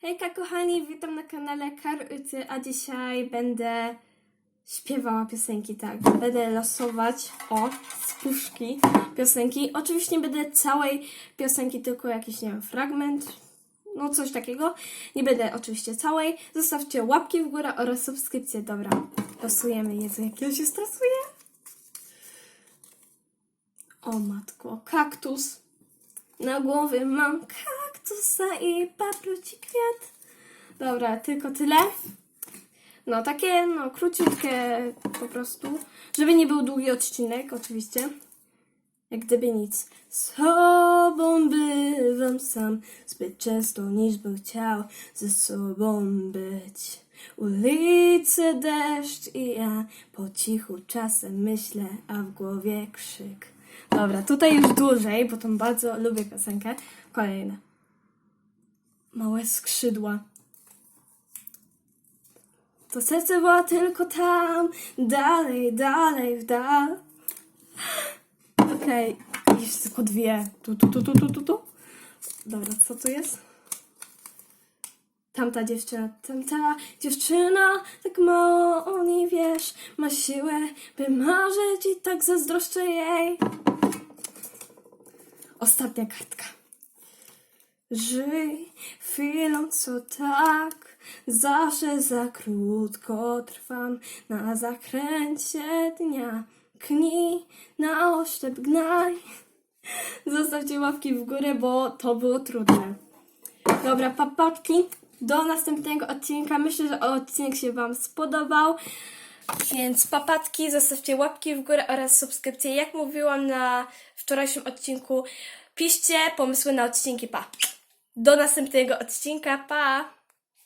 Hejka kochani, witam na kanale Karycy, a dzisiaj będę śpiewała piosenki, tak. Będę losować, o, z puszki piosenki. Oczywiście nie będę całej piosenki, tylko jakiś, nie wiem, fragment, no coś takiego. Nie będę oczywiście całej. Zostawcie łapki w górę oraz subskrypcję. Dobra, losujemy. Jezu, jak ja się stresuję. O matko, kaktus. Na głowie mam kaktusa i paproci kwiat. Dobra, tylko tyle. No, takie, no, króciutkie po prostu. Żeby nie był długi odcinek, oczywiście. Jak gdyby nic. Z sobą bywam sam, zbyt często niż bym chciał ze sobą być. Ulice, deszcz i ja po cichu czasem myślę, a w głowie krzyk. Dobra, tutaj już dłużej, bo tą bardzo lubię piosenkę. Kolejne. Małe skrzydła. To serce była tylko tam, dalej, dalej, w dal. Okej, jeszcze tylko dwie. Tu, tu, tu, tu, tu, tu, tu. Dobra, co tu jest? Tamta dziewczyna, tamta dziewczyna, tak mało o niej wiesz, ma siłę, by marzyć i tak zazdroszczę jej. Ostatnia kartka. Żyj chwilą, co tak zawsze za krótko trwam na zakręcie dnia. Knij na oszczep gnaj. Zostawcie łapki w górę, bo to było trudne. Dobra, papatki. Do następnego odcinka. Myślę, że odcinek się Wam spodobał. Więc papatki, zostawcie łapki w górę oraz subskrypcję. Jak mówiłam na wczorajszym odcinku, piszcie pomysły na odcinki. Pa! Do następnego odcinka. Pa!